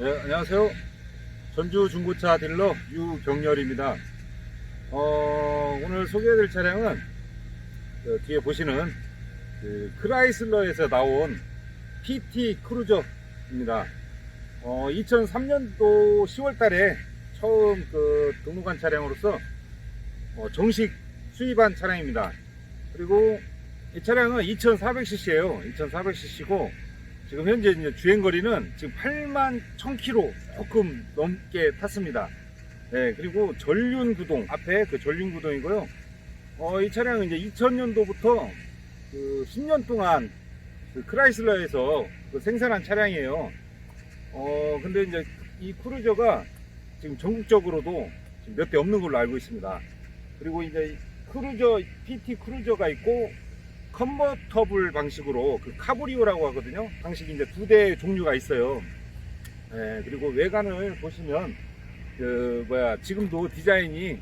네, 안녕하세요. 전주 중고차 딜러 유경렬입니다. 어, 오늘 소개해드릴 차량은 그 뒤에 보시는 그 크라이슬러에서 나온 PT 크루저입니다. 어, 2003년도 10월달에 처음 그 등록한 차량으로서 어, 정식 수입한 차량입니다. 그리고 이 차량은 2,400cc예요. 2,400cc고 지금 현재 이제 주행 거리는 지금 8만 1000km 조금 넘게 탔습니다. 네, 그리고 전륜 구동 앞에 그 전륜 구동이고요. 어, 이 차량은 이제 2000년도부터 그 10년 동안 그 크라이슬러에서 그 생산한 차량이에요. 어, 근데 이제 이 크루저가 지금 전국적으로도 몇 대 없는 걸로 알고 있습니다. 그리고 이제 이 크루저, PT 크루저가 있고 컨버터블 방식으로 그 카브리오라고 하거든요. 방식이 이제 두 대 종류가 있어요. 예, 그리고 외관을 보시면 그 뭐야 지금도 디자인이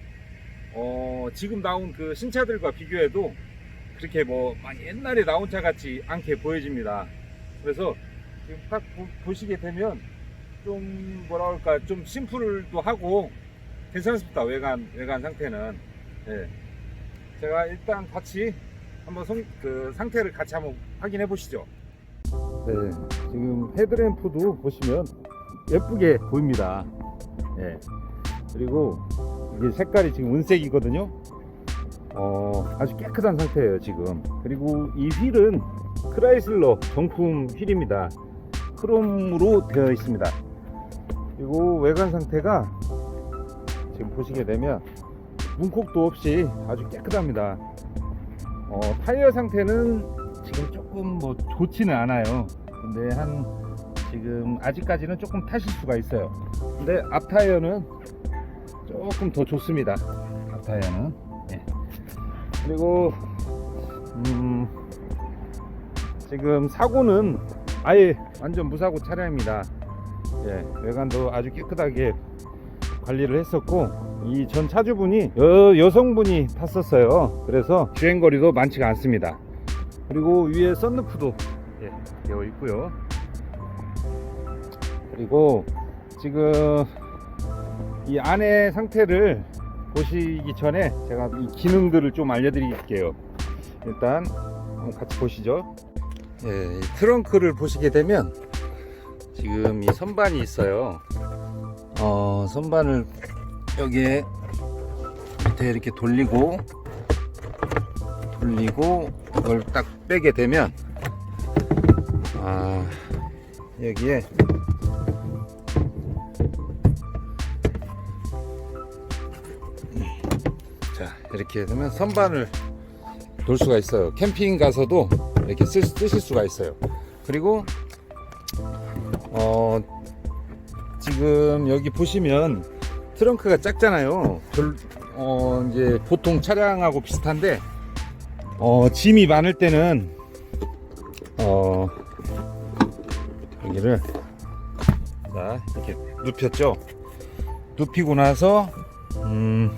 어 지금 나온 그 신차들과 비교해도 그렇게 뭐막 옛날에 나온 차 같지 않게 보여집니다. 그래서 지금 딱 보, 시게 되면 좀 뭐라 그럴까 좀 심플도 하고 괜찮습니다. 외관 외관 상태는 예. 제가 일단 같이 한번 성, 그 상태를 같이 한번 확인해 보시죠. 네, 지금 헤드램프도 보시면 예쁘게 보입니다. 예. 그리고 이게 색깔이 지금 은색이거든요. 어, 아주 깨끗한 상태예요, 지금. 그리고 이 휠은 크라이슬러 정품 휠입니다. 크롬으로 되어 있습니다. 그리고 외관 상태가 지금 보시게 되면 문콕도 없이 아주 깨끗합니다. 어, 타이어 상태는 지금 조금 뭐 좋지는 않아요. 근데 한 지금 아직까지는 조금 타실 수가 있어요. 근데 앞 타이어는 조금 더 좋습니다. 앞 타이어는. 예. 그리고 음, 지금 사고는 아예 완전 무사고 차량입니다. 예, 외관도 아주 깨끗하게 관리를 했었고 이 전 차주분이 여, 여성분이 탔었어요. 그래서 주행거리도 많지가 않습니다. 그리고 위에 썬루프도 예, 되어 있고요. 그리고 지금 이 안에 상태를 보시기 전에 제가 이 기능들을 좀 알려드릴게요. 일단 같이 보시죠. 예, 이 트렁크를 보시게 되면 지금 이 선반이 있어요. 어, 선반을 여기에 밑에 이렇게 돌리고 돌리고 이걸 딱 빼게 되면 아 여기에 자 이렇게 되면 선반을 돌 수가 있어요. 캠핑 가서도 이렇게 쓰, 쓰실 수가 있어요. 그리고 어 지금 여기 보시면 트렁크가 작잖아요. 별, 어, 이제 보통 차량하고 비슷한데, 어, 짐이 많을 때는, 어, 여기를, 자, 이렇게 눕혔죠. 눕히고 나서, 음,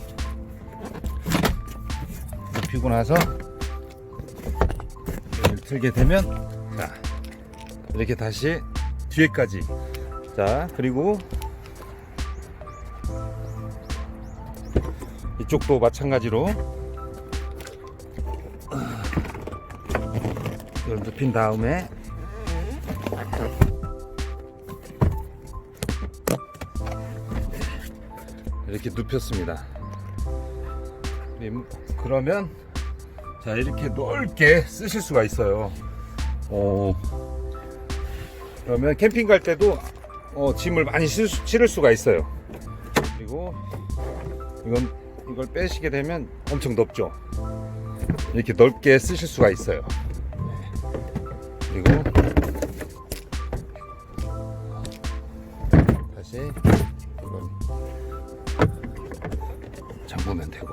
눕히고 나서, 틀게 되면, 자, 이렇게 다시 뒤에까지. 자, 그리고 이쪽도 마찬가지로 이걸 눕힌 다음에 이렇게 눕혔습니다. 그러면 자 이렇게 넓게 쓰실 수가 있어요. 어, 그러면 캠핑 갈 때도 어, 짐을 많이 실, 실을 수가 있어요. 그리고 이건 이걸 빼시게 되면 엄청 넓죠. 이렇게 넓게 쓰실 수가 있어요. 그리고 다시 이걸 잠그면 되고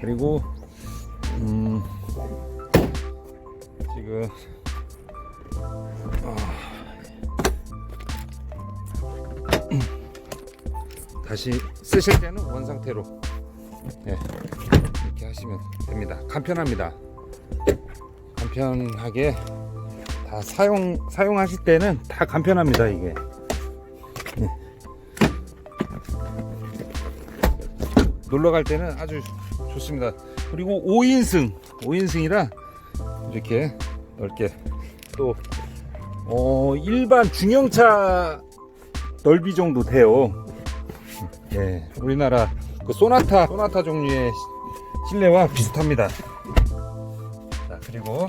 그리고 음 지금 다시 쓰실 때는 원 상태로 네, 이렇게 하시면 됩니다. 간편합니다. 간편하게 다 사용 사용하실 때는 다 간편합니다 이게. 네. 놀러 갈 때는 아주 좋습니다. 그리고 5인승, 5인승이라 이렇게 넓게 또 어, 일반 중형차 넓이 정도 돼요. 예, 우리나라 그 소나타, 소나타 종류의 시- 실내와 비슷합니다. 자, 그리고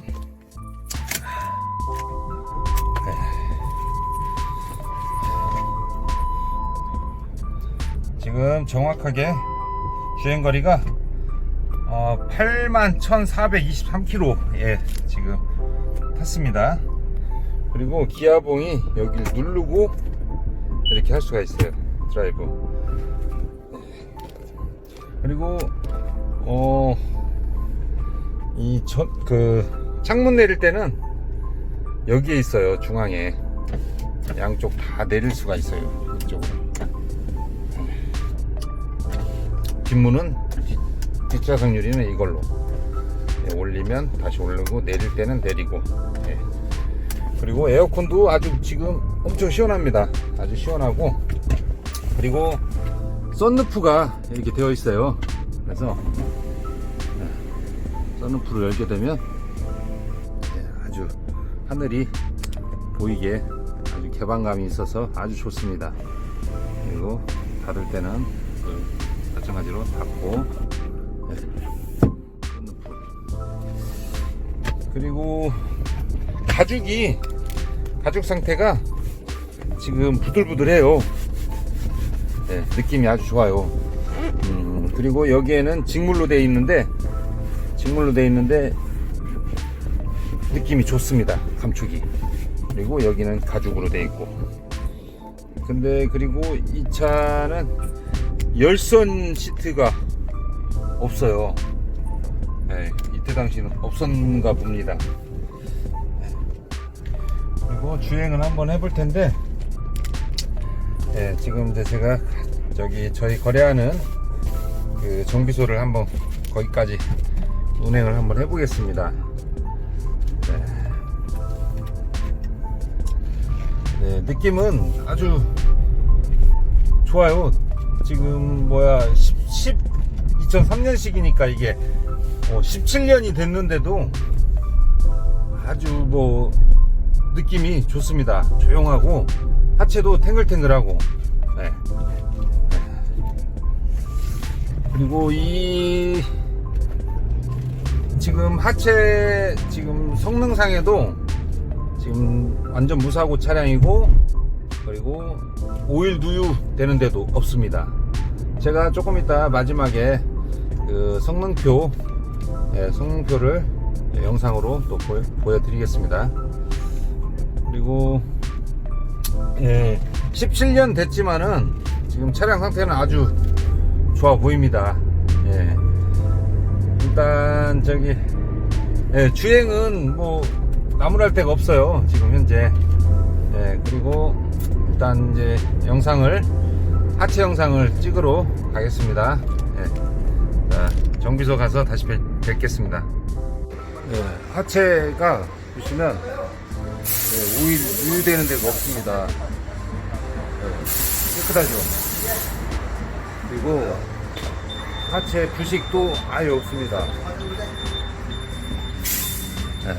지금 정확하게 주행거리가 어, 81,423km에 지금 탔습니다. 그리고 기아봉이 여기를 누르고 이렇게 할 수가 있어요. 드라이브. 그리고 어, 어이그 창문 내릴 때는 여기에 있어요. 중앙에 양쪽 다 내릴 수가 있어요. 이쪽으로. 뒷문은 뒷, 뒷좌석 유리는 이걸로 예, 올리면 다시 오르고 내릴 때는 내리고 예. 그리고 에어컨도 아주 지금 엄청 시원합니다 아주 시원하고 그리고 썬루프가 이렇게 되어 있어요. 그래서 예, 썬루프를 열게 되면 예, 아주 하늘이 보이게 아주 개방감이 있어서 아주 좋습니다. 그리고 닫을 때는 그 마찬가지로 닫고 네. 그리고 가죽이 가죽 상태가 지금 부들부들해요 네, 느낌이 아주 좋아요 음, 그리고 여기에는 직물로 되어 있는데 직물로 되어 있는데 느낌이 좋습니다 감촉이 그리고 여기는 가죽으로 되어 있고 근데 그리고 이 차는 열선 시트가 없어요. 네, 이때 당시는 없었는가 봅니다. 네. 그리고 주행을 한번 해볼 텐데, 네, 지금 이제 제가 저기 저희 거래하는 그 정비소를 한번 거기까지 운행을 한번 해보겠습니다. 네. 네, 느낌은 아주 좋아요. 지금 뭐야 10, 10 2003년식이니까 이게 뭐 17년이 됐는데도 아주 뭐 느낌이 좋습니다. 조용하고 하체도 탱글탱글하고 그리고 이 지금 하체 지금 성능상에도 지금 완전 무사고 차량이고 그리고 오일 누유 되는 데도 없습니다. 제가 조금 이따 마지막에 그 성능표 예, 성능표를 영상으로 또 보여, 드리겠습니다 그리고 예, 17년 됐지만은 지금 차량 상태는 아주 좋아 보입니다. 예. 일단 저기 예, 주행은 뭐 나무랄 데가 없어요. 지금 현재. 예, 그리고 일단 이제 영상을 하체 영상을 찍으러 가겠습니다. 예. 자, 정비소 가서 다시 뵙, 뵙겠습니다. 예, 하체가 보시면 예, 우유, 우유되는 데가 없습니다. 예, 깨끗하죠. 그리고 하체 부식도 아예 없습니다. 예.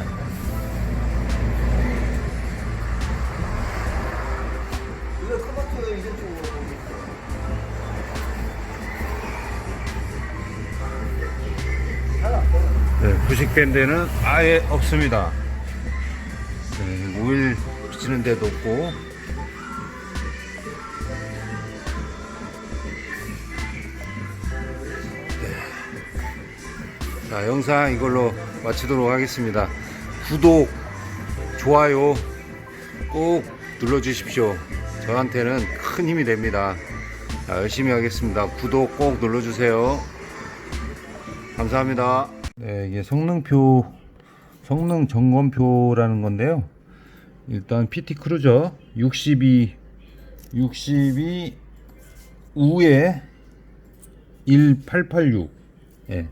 네, 부식된 데는 아예 없습니다. 네, 오일 비치는 데도 없고. 자, 영상 이걸로 마치도록 하겠습니다. 구독, 좋아요 꼭 눌러주십시오. 저한테는 큰 힘이 됩니다. 자, 열심히 하겠습니다. 구독 꼭 눌러주세요. 감사합니다. 네, 이게 성능표, 성능 점검표라는 건데요. 일단 PT 크루저 62, 62 우에 1886. 예.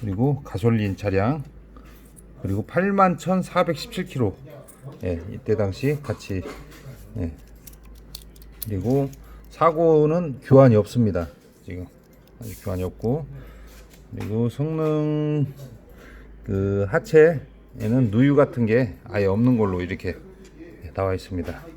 그리고 가솔린 차량. 그리고 81,417km. 예, 이때 당시 같이 예. 그리고 사고는 교환이 없습니다. 지금 아직 교환이 없고 그리고 성능 그 하체에는 누유 같은 게 아예 없는 걸로 이렇게 나와 있습니다. 예.